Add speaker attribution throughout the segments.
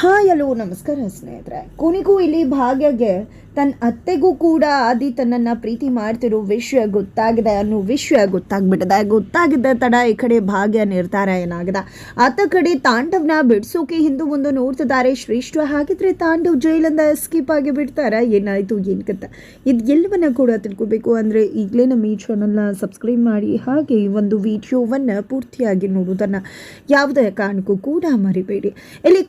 Speaker 1: Hi hello ನಮಸ್ಕಾರ ಸ್ನೇಹಿತರೆ. ಕೊನೆಗೂ ಇಲ್ಲಿ ಭಾಗ್ಯಗೆ ತನ್ನ ಅತ್ತೆಗೂ ಕೂಡ ಆದಿ ತನ್ನನ್ನು ಪ್ರೀತಿ ಮಾಡ್ತಿರೋ ವಿಷಯ ಗೊತ್ತಾಗಿದೆ ಅನ್ನೋ ವಿಷಯ ಗೊತ್ತಾಗ್ಬಿಟ್ಟಿದೆ. ಗೊತ್ತಾಗಿದ್ದ ತಡ ಈ ಕಡೆ ಭಾಗ್ಯ ನಿರ್ಧಾರ ಏನಾಗಿದೆ? ಆತ ಕಡೆ ತಾಂಡವ್ನ ಬಿಡಿಸೋಕೆ ಹಿಂದೂ ಮುಂದೆ ನೋಡ್ತಿದ್ದಾರೆ. ಶ್ರೇಷ್ಠ ಹಾಗಿದ್ರೆ ತಾಂಡವ್ ಜೈಲಿಂದ ಸ್ಕಿಪ್ ಆಗಿ ಬಿಡ್ತಾರ? ಏನಾಯ್ತು, ಏನು ಕತೆ? ಇದು ಎಲ್ಲವನ್ನ ಕೂಡ ತಿಳ್ಕೊಬೇಕು ಅಂದರೆ ಈಗಲೇ ನಮ್ಮ ಈ ಚಾನಲ್ನ ಸಬ್ಸ್ಕ್ರೈಬ್ ಮಾಡಿ. ಹಾಗೆ ಈ ಒಂದು ವಿಡಿಯೋವನ್ನು ಪೂರ್ತಿಯಾಗಿ ನೋಡೋದನ್ನು ಯಾವುದೇ ಕಾರಣಕ್ಕೂ ಕೂಡ ಮರಿಬೇಡಿ. ಇಲ್ಲಿ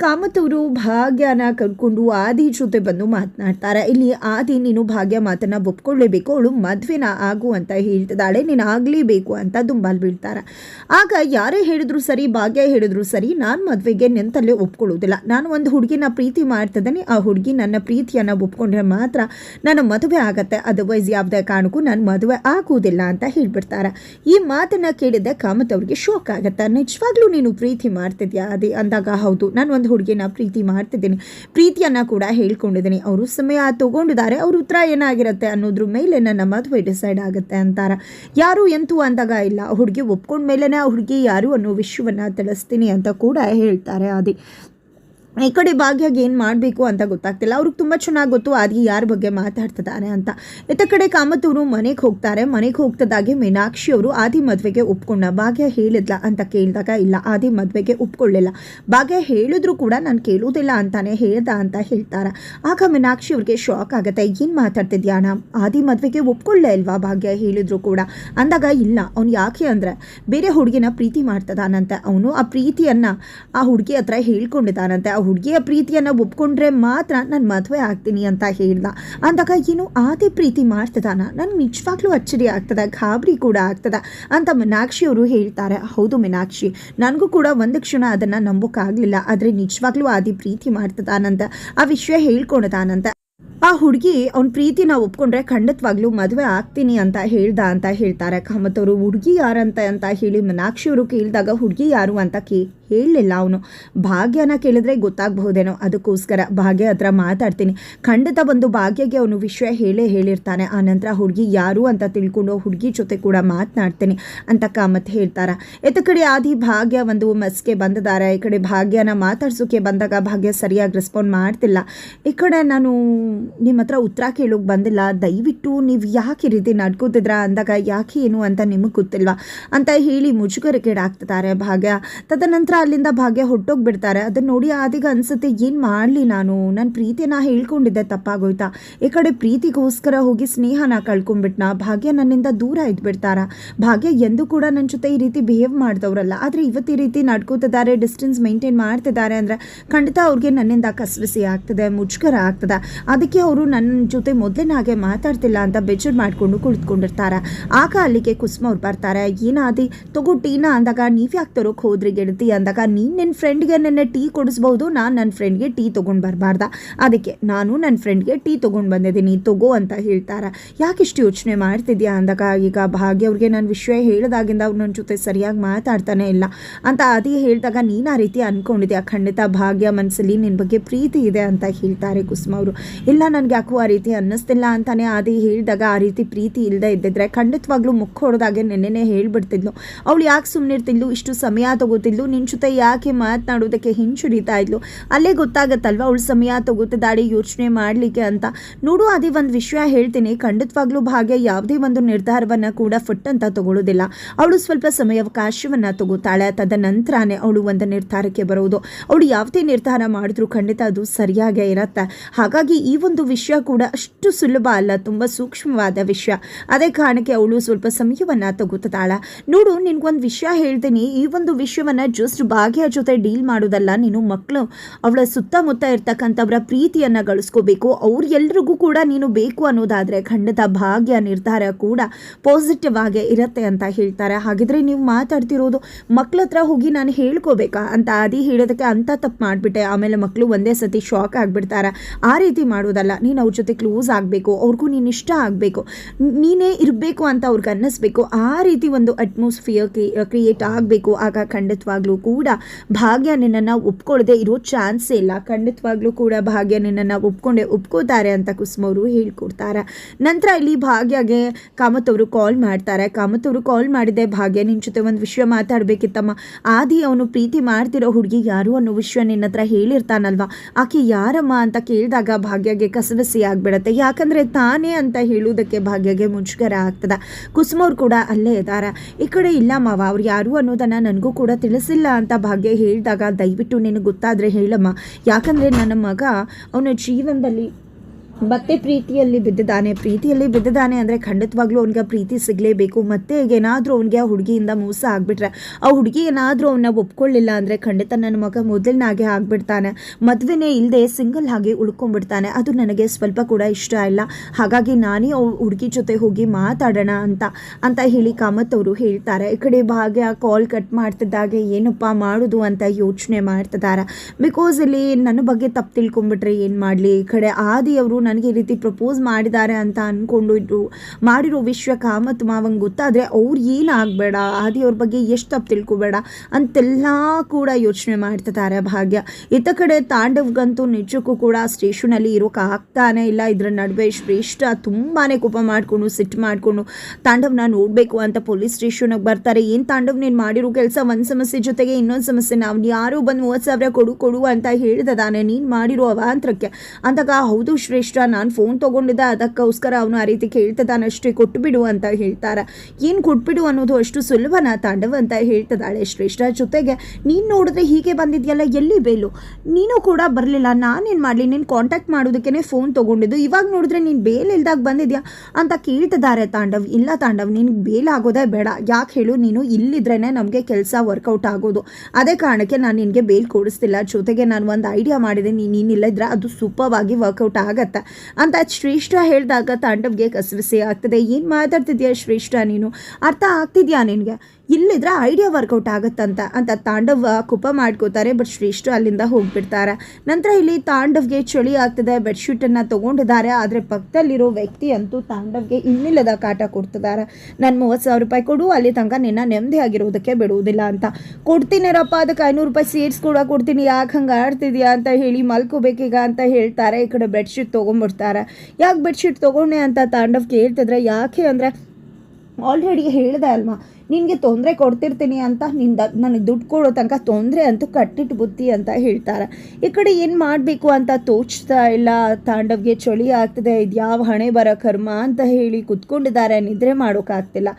Speaker 1: ಭಾಗ್ಯನ ಕರ್ಕೊಂಡು ಆದಿ ಜೊತೆ ಬಂದು ಮಾತನಾಡ್ತಾರೆ. ಇಲ್ಲಿ ಆದಿ, ನೀನು ಭಾಗ್ಯ ಮಾತನ್ನ ಒಪ್ಕೊಳ್ಳೇಬೇಕು. ಅವಳು ಮದ್ವೆನ ಆಗು ಅಂತ ಹೇಳ್ತಿದ್ದಾಳೆ. ನೀನು ಆಗಲೇಬೇಕು ಅಂತ ದುಂಬಾಲ್ ಬೀಳ್ತಾರೆ. ಆಗ ಯಾರೇ ಹೇಳಿದ್ರು ಸರಿ, ಭಾಗ್ಯ ಹೇಳಿದ್ರು ಸರಿ, ನಾನು ಮದುವೆಗೆ ನಿಂತಲ್ಲೇ ಒಪ್ಕೊಳ್ಳೋದಿಲ್ಲ ನಾನು ಒಂದು ಹುಡುಗಿನ ಪ್ರೀತಿ ಮಾಡ್ತಿದ್ದೇನೆ. ಆ ಹುಡುಗಿ ನನ್ನ ಪ್ರೀತಿಯನ್ನು ಒಪ್ಕೊಂಡ್ರೆ ಮಾತ್ರ ನನ್ನ ಮದುವೆ ಆಗತ್ತೆ. ಅದರ್ವೈಸ್ ಯಾವುದೇ ಕಾರಣಕ್ಕೂ ನಾನು ಮದುವೆ ಆಗುವುದಿಲ್ಲ ಅಂತ ಹೇಳ್ಬಿಡ್ತಾರೆ. ಈ ಮಾತನ್ನ ಕೇಳಿದ ಕಾಮತ್ ಅವ್ರಿಗೆ ಶೋಕ್ ಆಗತ್ತೆ. ನಿಜವಾಗ್ಲೂ ನೀನು ಪ್ರೀತಿ ಮಾಡ್ತಿದ್ಯಾ ಅದೇ ಅಂದಾಗ, ಹೌದು, ನಾನು ಒಂದು ಹುಡುಗಿನ ಪ್ರೀತಿ ಮಾಡ್ತಿದ್ದೀನಿ. ಪ್ರೀತಿಯನ್ನು ಕೂಡ ಹೇಳ್ಕೊಂಡಿದ್ದೀನಿ. ಅವರು ಸಮಯ ತಗೊಂಡಿದ್ದಾರೆ. ಅವ್ರ ಉತ್ತರ ಏನಾಗಿರುತ್ತೆ ಅನ್ನೋದ್ರ ಮೇಲೆ ನನ್ನ ಮದುವೆ ಡಿಸೈಡ್ ಆಗುತ್ತೆ ಅಂತಾರೆ. ಯಾರು ಎಂತೂ ಅಂದಾಗ ಇಲ್ಲ. ಹುಡುಗಿ ಒಪ್ಕೊಂಡ ಮೇಲೇ ಆ ಹುಡುಗಿ ಯಾರು ಅನ್ನೋ ವಿಷಯವನ್ನು ತಿಳಿಸ್ತೀನಿ ಅಂತ ಕೂಡ ಹೇಳ್ತಾರೆ ಆದಿ. ಈ ಕಡೆ ಭಾಗ್ಯಾಗ ಏನು ಮಾಡಬೇಕು ಅಂತ ಗೊತ್ತಾಗ್ತಿಲ್ಲ. ಅವ್ರಿಗೆ ತುಂಬ ಚೆನ್ನಾಗಿ ಗೊತ್ತು ಆದಿ ಯಾರ ಬಗ್ಗೆ ಮಾತಾಡ್ತಿದ್ದಾರೆ ಅಂತ. ಇತ್ತ ಕಡೆ ಕಾಮತವರು ಮನೆಗೆ ಹೋಗ್ತಾರೆ. ಮನೆಗೆ ಹೋಗ್ತದಾಗೆ ಮೀನಾಕ್ಷಿ ಅವರು ಆದಿ ಮದುವೆಗೆ ಒಪ್ಕೊಂಡ. ಭಾಗ್ಯ ಹೇಳಿದ್ಲ ಅಂತ ಕೇಳಿದಾಗ ಇಲ್ಲ, ಆದಿ ಮದುವೆಗೆ ಒಪ್ಕೊಳ್ಳಿಲ್ಲ. ಭಾಗ್ಯ ಹೇಳಿದ್ರು ಕೂಡ ನಾನು ಕೇಳುವುದಿಲ್ಲ ಅಂತಾನೆ ಹೇಳ್ದ ಅಂತ ಹೇಳ್ತಾರೆ. ಆಗ ಮೀನಾಕ್ಷಿ ಅವ್ರಿಗೆ ಶಾಕ್ ಆಗುತ್ತೆ. ಏನು ಮಾತಾಡ್ತಿದ್ಯಾ ಅಣ್ಣ? ಆದಿ ಮದುವೆಗೆ ಒಪ್ಕೊಳ್ಳೇ ಇಲ್ವಾ ಭಾಗ್ಯ ಹೇಳಿದ್ರು ಕೂಡ. ಅಂದಾಗ ಇಲ್ಲ, ಅವ್ನು ಯಾಕೆ ಅಂದರೆ ಬೇರೆ ಹುಡುಗಿನ ಪ್ರೀತಿ ಮಾಡ್ತದಾನಂತೆ. ಅವನು ಆ ಪ್ರೀತಿಯನ್ನು ಆ ಹುಡುಗಿ ಹತ್ರ ಹೇಳ್ಕೊಂಡಿದ್ದಾನಂತೆ ಹುಡುಗಿಯ ಪ್ರೀತಿಯನ್ನು ಒಪ್ಕೊಂಡ್ರೆ ಮಾತ್ರ ನಾನು ಮದುವೆ ಆಗ್ತೀನಿ ಅಂತ ಹೇಳ್ದ. ಅಂದಾಗ ಏನು, ಆದಿ ಪ್ರೀತಿ ಮಾಡ್ತದಾನ? ನನಗೆ ನಿಜವಾಗ್ಲೂ ಅಚ್ಚರಿ ಆಗ್ತದೆ, ಗಾಬರಿ ಕೂಡ ಆಗ್ತದೆ ಅಂತ ಮೀನಾಕ್ಷಿ ಅವರು ಹೇಳ್ತಾರೆ. ಹೌದು ಮೀನಾಕ್ಷಿ, ನನಗೂ ಕೂಡ ಒಂದು ಕ್ಷಣ ಅದನ್ನು ನಂಬೋಕ್ಕಾಗಲಿಲ್ಲ ಆದರೆ ನಿಜವಾಗ್ಲೂ ಆದಿ ಪ್ರೀತಿ ಮಾಡ್ತದಾನಂತ, ಆ ವಿಷಯ ಹೇಳ್ಕೊಳದಾನಂತ ಆ ಹುಡುಗಿ ಅವ್ನ ಪ್ರೀತಿನ ಒಪ್ಕೊಂಡ್ರೆ ಖಂಡಿತವಾಗ್ಲೂ ಮದುವೆ ಆಗ್ತೀನಿ ಅಂತ ಹೇಳ್ದ ಅಂತ ಹೇಳ್ತಾರೆ. ಕಾಮತ್ ಅವರು, ಹುಡುಗಿ ಯಾರಂತ? ಅಂತ ಹೇಳಿ ಮೀನಾಕ್ಷಿ ಅವರು ಕೇಳಿದಾಗ, ಹುಡುಗಿ ಯಾರು? ಅಂತ ಕೇ ಹೇಳಲಿಲ್ಲ ಅವನು. ಭಾಗ್ಯನ ಕೇಳಿದ್ರೆ ಗೊತ್ತಾಗಬಹುದೇನೋ, ಅದಕ್ಕೋಸ್ಕರ ಭಾಗ್ಯ ಹತ್ರ ಮಾತಾಡ್ತೀನಿ. ಖಂಡಿತ ಒಂದು ಭಾಗ್ಯಗೆ ಅವನು ವಿಷಯ ಹೇಳೇ ಹೇಳಿರ್ತಾನೆ. ಆ ನಂತರ ಹುಡುಗಿ ಯಾರು ಅಂತ ತಿಳ್ಕೊಂಡು ಹುಡುಗಿ ಜೊತೆ ಕೂಡ ಮಾತನಾಡ್ತೀನಿ ಅಂತ ಕಾಮತ್ ಹೇಳ್ತಾರೆ. ಎತ್ತ ಕಡೆ ಆದಿ ಭಾಗ್ಯ ಒಂದು ಮಸ್ಗೆ ಬಂದಿದ್ದಾರೆ ಈ ಕಡೆ ಭಾಗ್ಯನ ಮಾತಾಡ್ಸೋಕೆ ಬಂದಾಗ ಭಾಗ್ಯ ಸರಿಯಾಗಿ ರೆಸ್ಪಾಂಡ್ ಮಾಡ್ತಿಲ್ಲ. ಈ ಕಡೆ ನಾನು ನಿಮ್ಮ ಹತ್ರ ಉತ್ತರ ಕೇಳೋಕೆ ಬಂದಿಲ್ಲ. ದಯವಿಟ್ಟು ನೀವು ಯಾಕೆ ಈ ರೀತಿ ನಡ್ಕೋತಿದ್ರ? ಅಂದಾಗ ಯಾಕೆ ಏನು ಅಂತ ನಿಮಗೆ ಗೊತ್ತಿಲ್ವಾ? ಅಂತ ಹೇಳಿ ಮುಜುಗರಕ್ಕೀಡಾಗ್ತಿದ್ದಾರೆ ಭಾಗ್ಯ. ತದನಂತರ ಅಲ್ಲಿಂದ ಭಾಗ್ಯ ಹೊಟ್ಟೋಗ್ಬಿಡ್ತಾರೆ ಅದನ್ನ ನೋಡಿ ಆದಿಗ ಅನ್ಸುತ್ತೆ, ಏನು ಮಾಡಲಿ ನಾನು? ನನ್ನ ಪ್ರೀತಿನ ಹೇಳ್ಕೊಂಡಿದ್ದೆ, ತಪ್ಪಾಗೋಯ್ತಾ? ಈ ಕಡೆ ಪ್ರೀತಿಗೋಸ್ಕರ ಹೋಗಿ ಸ್ನೇಹನ ಕಳ್ಕೊಂಡ್ಬಿಟ್ನಾ ಭಾಗ್ಯ ನನ್ನಿಂದ ದೂರ ಇದ್ಬಿಡ್ತಾರ? ಭಾಗ್ಯ ಎಂದೂ ಕೂಡ ನನ್ನ ಜೊತೆ ಈ ರೀತಿ ಬಿಹೇವ್ ಮಾಡ್ದವ್ರಲ್ಲ. ಆದರೆ ಇವತ್ತು ಈ ರೀತಿ ನಡ್ಕೋತಿದ್ದಾರೆ, ಡಿಸ್ಟೆನ್ಸ್ ಮೇಂಟೈನ್ ಮಾಡ್ತಿದ್ದಾರೆ ಅಂದ್ರೆ ಖಂಡಿತ ಅವ್ರಿಗೆ ನನ್ನಿಂದ ಕಸವಿಸಿ ಆಗ್ತದೆ ಮುಜುಗರ ಆಗ್ತದೆ. ಅದಕ್ಕೆ ಅವರು ನನ್ನ ಜೊತೆ ಮೊದಲಿನ ಹಾಗೆ ಮಾತಾಡ್ತಿಲ್ಲ ಅಂತ ಬೇಜಾರು ಮಾಡಿಕೊಂಡು ಕುಳಿತುಕೊಂಡಿರ್ತಾರೆ? ಆಗ ಅಲ್ಲಿಗೆ ಕುಸುಮ ಅವ್ರು ಬರ್ತಾರೆ. ಏನಾದಿ ತಗೋ ಟೀನಾ ಅಂದಾಗ ನೀವು ಯಾಕೆ ತರೋಕೆ ಹೋದ್ರಿ ಗೆಳತಿ? ಅಂದಾಗ ನೀನು ನಿನ್ನ ಫ್ರೆಂಡ್ಗೆ ನನ್ನ ಟೀ ಕೊಡಿಸ್ಬೋದು, ನಾನು ನನ್ನ ಫ್ರೆಂಡ್ಗೆ ಟೀ ತೊಗೊಂಡು ಬರಬಾರ್ದ? ಅದಕ್ಕೆ, ನಾನು ನನ್ನ ಫ್ರೆಂಡ್ಗೆ ಟೀ ತೊಗೊಂಡು ಬಂದಿದ್ದೀನಿ, ತಗೋ ಅಂತ ಹೇಳ್ತಾರೆ. ಯಾಕಿಷ್ಟು ಯೋಚನೆ ಮಾಡ್ತಿದ್ಯಾ ಅಂದಾಗ, ಈಗ ಭಾಗ್ಯ ಅವ್ರಿಗೆ ನಾನು ವಿಷಯ ಹೇಳಿದಾಗಿಂದ ಅವ್ರು ನನ್ನ ಜೊತೆ ಸರಿಯಾಗಿ ಮಾತಾಡ್ತಾನೆ ಇಲ್ಲ ಅಂತ ಅದೇ ಹೇಳಿದಾಗ, ನೀನು ಆ ರೀತಿ ಅಂದ್ಕೊಂಡಿದ್ಯಾ ಖಂಡಿತ ಭಾಗ್ಯ ಮನಸ್ಸಲ್ಲಿ ನಿನ್ನ ಬಗ್ಗೆ ಪ್ರೀತಿ ಇದೆ ಅಂತ ಹೇಳ್ತಾರೆ ಕುಸುಮ ಅವರು. ಇಲ್ಲ, ನನಗೆ ಯಾಕೋ ಆ ರೀತಿ ಅನ್ನಿಸ್ತಿಲ್ಲ ಅಂತಾನೆ ಆದಿ ಹೇಳಿದಾಗ, ಆ ರೀತಿ ಪ್ರೀತಿ ಇಲ್ಲದೆ ಇದ್ದಿದ್ರೆ ಖಂಡಿತವಾಗ್ಲೂ ಮುಖ ಹೊಡೆದಾಗೆ ನೆನ್ನೆನೇ ಹೇಳ್ಬಿಡ್ತಿದ್ಲು. ಅವಳು ಯಾಕೆ ಸುಮ್ಮನಿರ್ತಿದ್ಲು ಇಷ್ಟು ಸಮಯ ತಗೋತಿದ್ಲು? ನಿನ್ನ ಜೊತೆ ಯಾಕೆ ಮಾತನಾಡೋದಕ್ಕೆ ಹಿಂಚುರಿತಾ ಇದ್ಲು. ಅಲ್ಲೇ ಗೊತ್ತಾಗತ್ತಲ್ವ ಅವಳು ಸಮಯ ತಗೋತಿದ್ದಾಳೆ ಯೋಚನೆ ಮಾಡಲಿಕ್ಕೆ ಅಂತ. ನೋಡು ಅದೇ ಒಂದು ವಿಷಯ ಹೇಳ್ತೀನಿ. ಖಂಡಿತವಾಗ್ಲೂ ಭಾಗ್ಯ ಯಾವುದೇ ಒಂದು ನಿರ್ಧಾರವನ್ನು ಕೂಡ ಫುಟ್ ಅಂತ ತಗೊಳ್ಳೋದಿಲ್ಲ ಅವಳು ಸ್ವಲ್ಪ ಸಮಯಾವಕಾಶವನ್ನು ತಗೋತಾಳೆ. ತದನಂತರನೇ ಅವಳು ಒಂದು ನಿರ್ಧಾರಕ್ಕೆ ಬರೋದು. ಅವಳು ಯಾವುದೇ ನಿರ್ಧಾರ ಮಾಡಿದ್ರು ಖಂಡಿತ ಅದು ಸರಿಯಾಗೇ ಇರತ್ತೆ. ಹಾಗಾಗಿ ಈ ಒಂದು ವಿಷಯ ಕೂಡ ಅಷ್ಟು ಸುಲಭ ಅಲ್ಲ, ತುಂಬ ಸೂಕ್ಷ್ಮವಾದ ವಿಷಯ. ಅದೇ ಕಾರಣಕ್ಕೆ ಅವಳು ಸ್ವಲ್ಪ ಸಮಯವನ್ನು ತಗೋತಾಳ ನೋಡು, ನಿನ್ಗೊಂದು ವಿಷಯ ಹೇಳ್ತೀನಿ. ಈ ಒಂದು ವಿಷಯವನ್ನು ಜಸ್ಟ್ ಭಾಗ್ಯ ಜೊತೆ ಡೀಲ್ ಮಾಡೋದಲ್ಲ, ನೀನು ಮಕ್ಕಳು ಅವಳ ಸುತ್ತಮುತ್ತ ಇರ್ತಕ್ಕಂಥವ್ರ ಪ್ರೀತಿಯನ್ನು ಗಳಿಸ್ಕೋಬೇಕು. ಅವ್ರು ಎಲ್ರಿಗೂ ಕೂಡ ನೀನು ಬೇಕು ಅನ್ನೋದಾದರೆ ಖಂಡಿತ ಭಾಗ್ಯ, ನಿರ್ಧಾರ ಕೂಡ ಪಾಸಿಟಿವ್ ಆಗೇ ಇರುತ್ತೆ ಅಂತ ಹೇಳ್ತಾರೆ. ಹಾಗಿದ್ರೆ ನೀವು ಮಾತಾಡ್ತಿರೋದು ಮಕ್ಳ ಹತ್ರ ಹೋಗಿ ನಾನು ಹೇಳ್ಕೋಬೇಕಾ? ಅಂತ ಅದಿ ಹೇಳೋದಕ್ಕೆ ಅಂತ ತಪ್ಪು ಮಾಡಿಬಿಟ್ಟೆ. ಆಮೇಲೆ ಮಕ್ಕಳು ಒಂದೇ ಸತಿ ಶಾಕ್ ಆಗಿಬಿಡ್ತಾರೆ. ಆ ರೀತಿ ಮಾಡೋದಲ್ಲ. ನೀನು ಅವ್ರ ಜೊತೆ ಕ್ಲೋಸ್ ಆಗಬೇಕು. ಅವ್ರಿಗೂ ನೀನು ಇಷ್ಟ ಆಗಬೇಕು. ನೀನೇ ಇರಬೇಕು ಅಂತ ಅವ್ರಿಗೆ ಅನ್ನಿಸ್ಬೇಕು. ಆ ರೀತಿ ಒಂದು ಅಟ್ಮಾಸ್ಫಿಯರ್ ಕ್ರಿಯೇಟ್ ಆಗಬೇಕು. ಆಗ ಖಂಡಿತವಾಗ್ಲೂ ಭಾಗ್ಯ ನಿನ್ನನ್ನು ಒಪ್ಕೊಳ್ಳದೆ ಇರೋ ಚಾನ್ಸೇ ಇಲ್ಲ. ಖಂಡಿತವಾಗ್ಲೂ ಕೂಡ ಭಾಗ್ಯ ನಿನ್ನನ್ನು ಒಪ್ಕೊಂಡೆ ಒಪ್ಕೋತಾರೆ ಅಂತ ಕುಸುಮ ಅವರು ಹೇಳ್ಕೊಡ್ತಾರೆ. ನಂತರ ಇಲ್ಲಿ ಭಾಗ್ಯಗೆ ಕಾಮತ್ ಅವರು ಕಾಲ್ ಮಾಡ್ತಾರೆ. ಕಾಮತ್ ಅವರು ಕಾಲ್ ಮಾಡಿದೆ, ಭಾಗ್ಯ ನಿನ್ನ ಜೊತೆ ಒಂದು ವಿಷಯ ಮಾತಾಡಬೇಕಿತ್ತಮ್ಮ. ಆದಿ ಅವನು ಪ್ರೀತಿ ಮಾಡ್ತಿರೋ ಹುಡುಗಿ ಯಾರು ಅನ್ನೋ ವಿಷಯ ನಿನ್ನ ಹತ್ರ ಹೇಳಿರ್ತಾನಲ್ವಾ? ಆಕೆ ಯಾರಮ್ಮ ಅಂತ ಕೇಳಿದಾಗ ಭಾಗ್ಯಗೆ ಕಸವಸಿ ಆಗ್ಬಿಡತ್ತೆ. ಯಾಕಂದರೆ ತಾನೇ ಅಂತ ಹೇಳುವುದಕ್ಕೆ ಭಾಗ್ಯಗೆ ಮುಜುಗರ ಆಗ್ತದೆ. ಕುಸುಮವ್ರು ಕೂಡ ಅಲ್ಲೇ ಇದ್ದಾರೆ ಈ ಕಡೆ ಇಲ್ಲ ಮಾವ ಅವ್ರು ಯಾರು ಅನ್ನೋದನ್ನು ನನಗೂ ಕೂಡ ತಿಳಿಸಿಲ್ಲ ಅಂತ ಭಾಗ್ಯ ಹೇಳಿದಾಗ ದಯವಿಟ್ಟು ನಿನಗೆ ಗೊತ್ತಾದರೆ ಹೇಳಮ್ಮ. ಯಾಕಂದರೆ ನನ್ನ ಮಗ ಅವನ ಜೀವನದಲ್ಲಿ ಮತ್ತೆ ಪ್ರೀತಿಯಲ್ಲಿ ಬಿದ್ದಿದ್ದಾನೆ. ಪ್ರೀತಿಯಲ್ಲಿ ಬಿದ್ದಿದ್ದಾನೆ ಅಂದರೆ ಖಂಡಿತವಾಗ್ಲೂ ಅವನಿಗೆ ಪ್ರೀತಿ ಸಿಗಲೇಬೇಕು. ಮತ್ತೆ ಏನಾದರೂ ಅವನಿಗೆ ಆ ಹುಡುಗಿಯಿಂದ ಮೋಸ ಆಗಿಬಿಟ್ರೆ, ಆ ಹುಡುಗಿ ಏನಾದರೂ ಅವನ್ನ ಒಪ್ಕೊಳ್ಳಿಲ್ಲ ಅಂದರೆ ಖಂಡಿತ ನನ್ನ ಮಗ ಮೊದಲನಾಗೆ ಆಗಿಬಿಡ್ತಾನೆ. ಮದುವೆನೇ ಇಲ್ಲದೆ ಸಿಂಗಲ್ ಆಗಿ ಉಳ್ಕೊಂಡ್ಬಿಡ್ತಾನೆ. ಅದು ನನಗೆ ಸ್ವಲ್ಪ ಕೂಡ ಇಷ್ಟ ಇಲ್ಲ. ಹಾಗಾಗಿ ನಾನೇ ಹುಡುಗಿ ಜೊತೆ ಹೋಗಿ ಮಾತಾಡೋಣ ಅಂತ ಅಂತ ಹೇಳಿ ಕಾಮತ್ ಅವರು ಹೇಳ್ತಾರೆ. ಈ ಕಡೆ ಭಾಗ್ಯ ಕಾಲ್ ಕಟ್ ಮಾಡ್ತಿದ್ದಾಗೆ, ಏನಪ್ಪ ಮಾಡೋದು? ಅಂತ ಯೋಚನೆ ಮಾಡ್ತಿದ್ದಾರೆ. ಬಿಕಾಸ್ ಇಲ್ಲಿ ನನ್ನ ಬಗ್ಗೆ ತಪ್ಪು ತಿಳ್ಕೊಂಬಿಟ್ರೆ ಏನು ಮಾಡಲಿ? ಈ ಕಡೆ ಆದಿ ಅವರು ನನಗೆ ಈ ರೀತಿ ಪ್ರಪೋಸ್ ಮಾಡಿದ್ದಾರೆ ಅಂತ ಅಂದ್ಕೊಂಡು ಇದ್ರು. ಮಾಡಿರೋ ವಿಷಯ ಕಾಮತ್ ಮಾವಂಗೆ ಗೊತ್ತಾದರೆ ಅವ್ರು ಆಗಬೇಡ? ಆದಿ ಅವ್ರ ಬಗ್ಗೆ ಎಷ್ಟು ತಪ್ಪು ತಿಳ್ಕೊಬೇಡ? ಅಂತೆಲ್ಲ ಕೂಡ ಯೋಚನೆ ಮಾಡ್ತಿದ್ದಾರೆ ಭಾಗ್ಯ. ಇತ್ತ ಕಡೆ ತಾಂಡವ್ಗಂತೂ ನಿಜಕ್ಕೂ ಕೂಡ ಸ್ಟೇಷನಲ್ಲಿ ಇರೋಕೆ ಆಗ್ತಾನೆ ಇಲ್ಲ. ಇದರ ನಡುವೆ ಶ್ರೇಷ್ಠ ತುಂಬಾ ಕೋಪ ಮಾಡಿಕೊಂಡು ಸಿಟ್ಟು ಮಾಡಿಕೊಂಡು ತಾಂಡವ್ನ ನೋಡಬೇಕು ಅಂತ ಪೊಲೀಸ್ ಸ್ಟೇಷನ್ಗೆ ಬರ್ತಾರೆ. ಏನು ತಾಂಡವ್ ನೀನು ಮಾಡಿರೋ ಕೆಲಸ ಒಂದು ಸಮಸ್ಯೆ ಜೊತೆಗೆ ಇನ್ನೊಂದು ಸಮಸ್ಯೆ. ನಾವು ಯಾರೋ ಬಂದು ಮೂವತ್ತು ಸಾವಿರ ಕೊಡು ಕೊಡು ಅಂತ ಹೇಳ್ದದಾನೆ ನೀನು ಮಾಡಿರೋ ಅವಾಂತರಕ್ಕೆ. ಅಂದಾಗ ಹೌದು ಶ್ರೇಷ್ಠ ನಾನು ಫೋನ್ ತೊಗೊಂಡಿದ್ದೆ, ಅದಕ್ಕೋಸ್ಕರ ಅವನು ಆ ರೀತಿ ಕೇಳ್ತದಾನ ಅಷ್ಟೇ ಕೊಟ್ಟುಬಿಡು ಅಂತ ಹೇಳ್ತಾರೆ. ಏನು ಕೊಟ್ಬಿಡು ಅನ್ನೋದು ಅಷ್ಟು ಸುಲಭನ ತಾಂಡವ ಅಂತ ಹೇಳ್ತದಾಳೆ ಶ್ರೇಷ್ಠ. ಜೊತೆಗೆ, ನೀನು ನೋಡಿದ್ರೆ ಹೀಗೆ ಬಂದಿದ್ಯಲ್ಲ, ಎಲ್ಲಿ ಬೇಲು? ನೀನು ಕೂಡ ಬರಲಿಲ್ಲ, ನಾನೇನು ಮಾಡಲಿ? ನೀನು ಕಾಂಟ್ಯಾಕ್ಟ್ ಮಾಡೋದಕ್ಕೇ ಫೋನ್ ತೊಗೊಂಡಿದ್ದು. ಇವಾಗ ನೋಡಿದ್ರೆ ನೀನು ಬೇಲ್ ಇಲ್ದಾಗ ಬಂದಿದ್ಯಾ ಅಂತ ಕೇಳ್ತಿದ್ದಾರೆ ತಾಂಡವ್. ಇಲ್ಲ ತಾಂಡವ್, ನಿನಗೆ ಬೇಲ್ ಆಗೋದೇ ಬೇಡ. ಯಾಕೆ ಹೇಳು, ನೀನು ಇಲ್ಲಿದ್ರೇ ನಮಗೆ ಕೆಲಸ ವರ್ಕೌಟ್ ಆಗೋದು. ಅದೇ ಕಾರಣಕ್ಕೆ ನಾನು ನಿನಗೆ ಬೇಲ್ ಕೊಡಿಸ್ತಿಲ್ಲ. ಜೊತೆಗೆ ನಾನು ಒಂದು ಐಡಿಯಾ ಮಾಡಿದೆ ನೀನು ನೀನಿಲ್ಲದ್ರೆ ಅದು ಸೂಪರ್ವಾಗಿ ವರ್ಕೌಟ್ ಆಗತ್ತೆ. ಅಂತ ಶ್ರೇಷ್ಠ ಹೇಳಿದಾಗ ತಾಂಡವ್ಗೆ ಕಸವಿಸಿ ಆಗ್ತದೆ. ಏನು ಮಾತಾಡ್ತಿದ್ಯಾ ಶ್ರೇಷ್ಠ ನೀನು? ಅರ್ಥ ಆಗ್ತಿದ್ಯಾ ನಿನಗೆ? ಇಲ್ಲಿದ್ರೆ ಐಡಿಯಾ ವರ್ಕೌಟ್ ಆಗುತ್ತಂತ ಅಂತ ತಾಂಡವ್ ಕುಪ ಮಾಡ್ಕೋತಾರೆ ಬಟ್ ಶ್ರೇಷ್ಠ ಅಲ್ಲಿಂದ ಹೋಗ್ಬಿಡ್ತಾರೆ. ನಂತರ ಇಲ್ಲಿ ತಾಂಡವ್ಗೆ ಚಳಿ ಆಗ್ತದೆ ಬೆಡ್ಶೀಟನ್ನು ತೊಗೊಂಡಿದ್ದಾರೆ, ಆದರೆ ಪಕ್ಕದಲ್ಲಿರೋ ವ್ಯಕ್ತಿ ಅಂತೂ ತಾಂಡವ್ಗೆ ಇನ್ನಿಲ್ಲದ ಕಾಟ ಕೊಡ್ತಿದ್ದಾರೆ. ನಾನು ಮೂವತ್ತು ಸಾವಿರ ರೂಪಾಯಿ ಕೊಡು, ಅಲ್ಲಿ ತನಕ ನಿನ್ನ ನೆಮ್ಮದಿ ಆಗಿರೋದಕ್ಕೆ ಬಿಡುವುದಿಲ್ಲ ಅಂತ. ಕೊಡ್ತೀನಿರಪ್ಪ ಅದಕ್ಕೆ ಐನೂರು ರೂಪಾಯಿ ಸೀಟ್ಸ್ ಕೂಡ ಕೊಡ್ತೀನಿ, ಯಾಕೆ ಹಂಗೆ ಆಡ್ತಿದ್ಯಾ ಅಂತ ಹೇಳಿ ಮಲ್ಕೋಬೇಕೀಗ ಅಂತ ಹೇಳ್ತಾರೆ. ಈ ಕಡೆ ಬೆಡ್ಶೀಟ್ ತೊಗೊಂಡ್ಬಿಡ್ತಾರೆ. ಯಾಕೆ ಬೆಡ್ಶೀಟ್ ತೊಗೊಂಡೆ ಅಂತ ತಾಂಡವ್ ಕೇಳ್ತಿದ್ರೆ, ಯಾಕೆ ಅಂದರೆ ಆಲ್ರೆಡಿ ಹೇಳಿದೆ ಅಲ್ವಾ ನಿನಗೆ ತೊಂದರೆ ಕೊಡ್ತಿರ್ತೀನಿ ಅಂತ ನಿನ್ನ ನನಗೆ ದುಡ್ಡು ಕೊಡೋ ತನಕ ತೊಂದರೆ ಅಂತೂ ಕಟ್ಟಿಟ್ಟು ಬುದ್ಧಿ ಅಂತ ಹೇಳ್ತಾರೆ. ಈ ಕಡೆ ಏನು ಮಾಡಬೇಕು ಅಂತ ತೋಚ್ತಾ ಇಲ್ಲ. ತಾಂಡವ್ಗೆ ಚಳಿ ಆಗ್ತದೆ. ಇದು ಯಾವ ಹಣೆ ಬರೋ ಕರ್ಮ ಅಂತ ಹೇಳಿ ಕುತ್ಕೊಂಡಿದ್ದಾರೆ. ನಿದ್ರೆ ಮಾಡೋಕ್ಕಾಗ್ತಿಲ್ಲ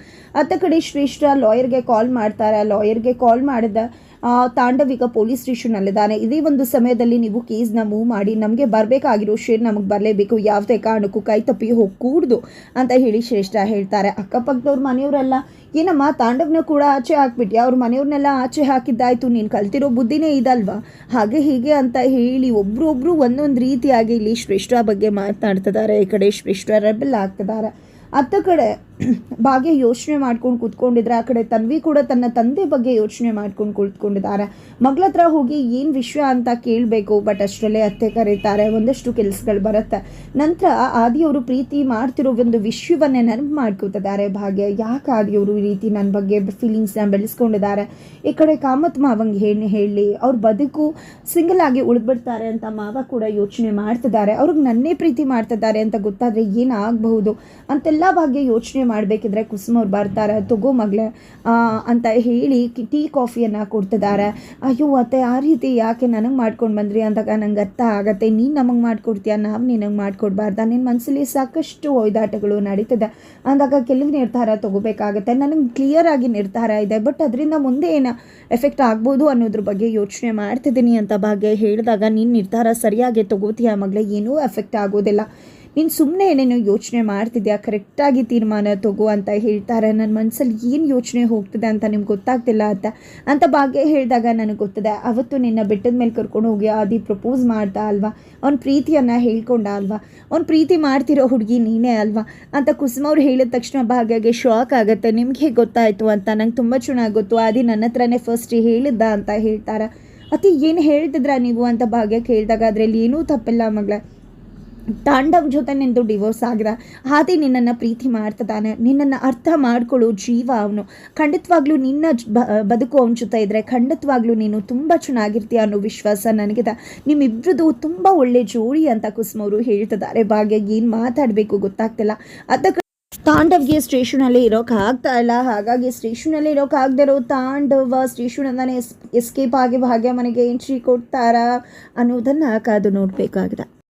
Speaker 1: ಅತ್ತ ಕಡೆ ಶ್ರೇಷ್ಠ ಲಾಯರ್ಗೆ ಕಾಲ್ ಮಾಡ್ತಾರೆ. ಲಾಯರ್ಗೆ ಕಾಲ್ ಮಾಡಿದ ಆ, ತಾಂಡವ್ ಈಗ ಪೊಲೀಸ್ ಸ್ಟೇಷನ್ನಲ್ಲಿದ್ದಾನೆ. ಇದೇ ಒಂದು ಸಮಯದಲ್ಲಿ ನೀವು ಕೇಸ್ನ ಮೂವ್ ಮಾಡಿ ನಮಗೆ ಬರಬೇಕಾಗಿರೋ ಶೇರ್ ನಮಗೆ ಬರಲೇಬೇಕು. ಯಾವುದೇ ಕಾರಣಕ್ಕೂ ಕೈ ತಪ್ಪಿ ಹೋಗ್ಕೂಡ್ದು ಅಂತ ಹೇಳಿ ಶ್ರೇಷ್ಠ ಹೇಳ್ತಾರೆ. ಅಕ್ಕಪಕ್ಕದವ್ರ ಮನೆಯವರೆಲ್ಲ ಏನಮ್ಮ ತಾಂಡವ್ನ ಕೂಡ ಆಚೆ ಹಾಕ್ಬಿಟ್ಟು ಅವ್ರ ಮನೆಯವ್ರನ್ನೆಲ್ಲ ಆಚೆ ಹಾಕಿದ್ದಾಯ್ತು. ನೀನು ಕಲ್ತಿರೋ ಬುದ್ಧಿನೇ ಇದಲ್ವಾ? ಹಾಗೆ ಹೀಗೆ ಅಂತ ಹೇಳಿ ಒಬ್ರೊಬ್ರು ಒಂದೊಂದು ರೀತಿಯಾಗಿ ಇಲ್ಲಿ ಶ್ರೇಷ್ಠ ಬಗ್ಗೆ ಮಾತನಾಡ್ತಿದ್ದಾರೆ. ಈ ಕಡೆ ಶ್ರೇಷ್ಠ ರೆಬೆಲ್ ಆಗ್ತಿದ್ದಾರೆ. ಅತ್ತ ಕಡೆ ಭಾಗ್ಯ ಯೋಚನೆ ಮಾಡ್ಕೊಂಡು ಕೂತ್ಕೊಂಡಿದ್ರೆ ಆ ಕಡೆ ತನ್ವಿ ಕೂಡ ತನ್ನ ತಂದೆ ಬಗ್ಗೆ ಯೋಚನೆ ಮಾಡ್ಕೊಂಡು ಕುಳಿತುಕೊಂಡಿದ್ದಾರೆ ಮಗಳ ಹತ್ರ ಹೋಗಿ ಏನು ವಿಷಯ ಅಂತ ಕೇಳಬೇಕು ಬಟ್ ಅಷ್ಟರಲ್ಲೇ ಅತ್ತೆ ಕರೀತಾರೆ, ಒಂದಷ್ಟು ಕೆಲಸಗಳು ಬರುತ್ತೆ. ನಂತರ ಆದಿಯವರು ಪ್ರೀತಿ ಮಾಡ್ತಿರೋ ಒಂದು ವಿಷಯವನ್ನೇ ನೆನಪು ಮಾಡ್ಕೋತಿದ್ದಾರೆ ಭಾಗ್ಯ. ಯಾಕೆ ಆದಿಯವರು ಈ ರೀತಿ ನನ್ನ ಬಗ್ಗೆ ಫೀಲಿಂಗ್ಸ್ನ ಬೆಳೆಸ್ಕೊಂಡಿದ್ದಾರೆ? ಈ ಕಡೆ ಕಾಮತ್ ಮಾವಂಗೆ ಹೇಳಿ ಹೇಳಿ ಅವ್ರ ಬದುಕು ಸಿಂಗಲ್ ಆಗಿ ಉಳಿದ್ಬಿಡ್ತಾರೆ ಅಂತ ಮಾವ ಕೂಡ ಯೋಚನೆ ಮಾಡ್ತಿದ್ದಾರೆ. ಅವ್ರಿಗೆ ನನ್ನೇ ಪ್ರೀತಿ ಮಾಡ್ತಿದ್ದಾರೆ ಅಂತ ಗೊತ್ತಾದರೆ ಏನಾಗಬಹುದು ಅಂತೆಲ್ಲ ಭಾಗ್ಯ ಯೋಚನೆ ಮಾಡಬೇಕಿದ್ರೆ ಕುಸುಮ ಅವ್ರು ಬರ್ತಾರೆ, ತಗೋ ಮಗಳೇ ಅಂತ ಹೇಳಿ ಟೀ ಕಾಫಿಯನ್ನು ಕೊಡ್ತಿದ್ದಾರೆ. ಅಯ್ಯೋ ಅತ್ತೆ, ಆ ರೀತಿ ಯಾಕೆ ನನಗೆ ಮಾಡ್ಕೊಂಡು ಬಂದ್ರಿ? ಅಂದಾಗ ನಂಗೆ ಅರ್ಥ ಆಗತ್ತೆ. ನೀನು ನಮಗೆ ಮಾಡ್ಕೊಡ್ತೀಯ? ನಾವು ನಿನಗೆ ಮಾಡ್ಕೊಡ್ಬಾರ್ದ? ನಿನ್ನ ಮನಸ್ಸಲ್ಲಿ ಸಾಕಷ್ಟು ಒಯ್ದಾಟಗಳು ನಡೀತದೆ. ಅಂದಾಗ ಕೆಲವು ನಿರ್ಧಾರ ತಗೋಬೇಕಾಗತ್ತೆ. ನನಗೆ ಕ್ಲಿಯರ್ ಆಗಿ ನಿರ್ಧಾರ ಇದೆ. ಬಟ್ ಅದರಿಂದ ಮುಂದೆ ಏನು ಎಫೆಕ್ಟ್ ಆಗ್ಬೋದು ಅನ್ನೋದ್ರ ಬಗ್ಗೆ ಯೋಚನೆ ಮಾಡ್ತಿದ್ದೀನಿ ಅಂತ ಭಾಗ್ಯ ಹೇಳಿದಾಗ, ನೀನು ನಿರ್ಧಾರ ಸರಿಯಾಗಿ ತಗೋತೀಯ ಮಗಳೇ? ಏನೂ ಎಫೆಕ್ಟ್ ಆಗೋದಿಲ್ಲ. ನೀನು ಸುಮ್ಮನೆ ಏನೇನೋ ಯೋಚನೆ ಮಾಡ್ತಿದ್ಯಾ? ಕರೆಕ್ಟಾಗಿ ತೀರ್ಮಾನ ತಗೋ ಅಂತ ಹೇಳ್ತಾರೆ. ನನ್ನ ಮನಸ್ಸಲ್ಲಿ ಏನು ಯೋಚನೆ ಹೋಗ್ತದೆ ಅಂತ ನಿಮ್ಗೆ ಗೊತ್ತಾಗ್ತಿಲ್ಲ ಅಂತ ಅಂತ ಭಾಗ್ಯ ಹೇಳಿದಾಗ ನನಗೆ ಗೊತ್ತದೆ. ಅವತ್ತು ನಿನ್ನ ಬೆಟ್ಟದ ಮೇಲೆ ಕರ್ಕೊಂಡು ಹೋಗಿ ಆದಿ ಪ್ರಪೋಸ್ ಮಾಡ್ತಾ ಅಲ್ವಾ? ಅವ್ನ ಪ್ರೀತಿಯನ್ನು ಹೇಳ್ಕೊಂಡ ಅಲ್ವಾ? ಅವ್ನ ಪ್ರೀತಿ ಮಾಡ್ತಿರೋ ಹುಡುಗಿ ನೀನೇ ಅಲ್ವಾ? ಅಂತ ಕುಸುಮ ಅವ್ರು ಹೇಳಿದ ತಕ್ಷಣ ಭಾಗ್ಯಗೆ ಶಾಕ್ ಆಗುತ್ತೆ. ನಿಮ್ಗೆ ಹೇಗೆ ಗೊತ್ತಾಯಿತು ಅಂತ? ನಂಗೆ ತುಂಬ ಚೆನ್ನಾಗಿ ಗೊತ್ತು. ಆದಿ ನನ್ನ ಹತ್ರನೇ ಫಸ್ಟ್ ಹೇಳಿದ್ದ ಅಂತ ಹೇಳ್ತಾರೆ. ಅತಿ ಏನು ಹೇಳ್ತಿದ್ರ ನೀವು? ಅಂತ ಭಾಗ್ಯ ಕೇಳಿದಾಗ ಅದರಲ್ಲಿ ಏನೂ ತಪ್ಪಿಲ್ಲ ಮಗಳ. ತಾಂಡವ್ ಜೊತೆ ನಿಂದು ಡಿವೋರ್ಸ್ ಆಗಿದೆ ಹಾದಿ ನಿನ್ನನ್ನು ಪ್ರೀತಿ ಮಾಡ್ತದಾನೆ. ನಿನ್ನನ್ನು ಅರ್ಥ ಮಾಡ್ಕೊಳ್ಳೋ ಜೀವ ಅವನು. ಖಂಡಿತವಾಗ್ಲೂ ನಿನ್ನ ಬ- ಬದುಕು ಅವನ ಜೊತೆ ಇದ್ದರೆ ಖಂಡಿತವಾಗ್ಲೂ ನೀನು ತುಂಬ ಚೆನ್ನಾಗಿರ್ತೀಯ ಅನ್ನೋ ವಿಶ್ವಾಸ ನನಗಿದೆ. ನಿಮ್ಮಿಬ್ರದ್ದು ತುಂಬ ಒಳ್ಳೆ ಜೋಡಿ ಅಂತ ಕುಸುಮವರು ಹೇಳ್ತಿದ್ದಾರೆ. ಭಾಗ್ಯ, ಏನು ಮಾತಾಡಬೇಕು ಗೊತ್ತಾಗ್ತಿಲ್ಲ. ಅದಕ್ಕೆ ತಾಂಡವ್ಗೆ ಸ್ಟೇಷನಲ್ಲಿ ಇರೋಕೆ ಆಗ್ತಾ ಇಲ್ಲ. ಹಾಗಾಗಿ ಸ್ಟೇಷನಲ್ಲಿ ಇರೋಕೆ ಆಗದೆ ಇರೋ ತಾಂಡವ ಸ್ಟೇಷನಿಂದಾನೆ ಎಸ್ ಎಸ್ಕೇಪ್ ಆಗಿ ಭಾಗ್ಯ ಮನೆಗೆ ಎಂಟ್ರಿ ಕೊಡ್ತಾರಾ ಅನ್ನೋದನ್ನು ಕಾದು ನೋಡಬೇಕಾಗಿದೆ.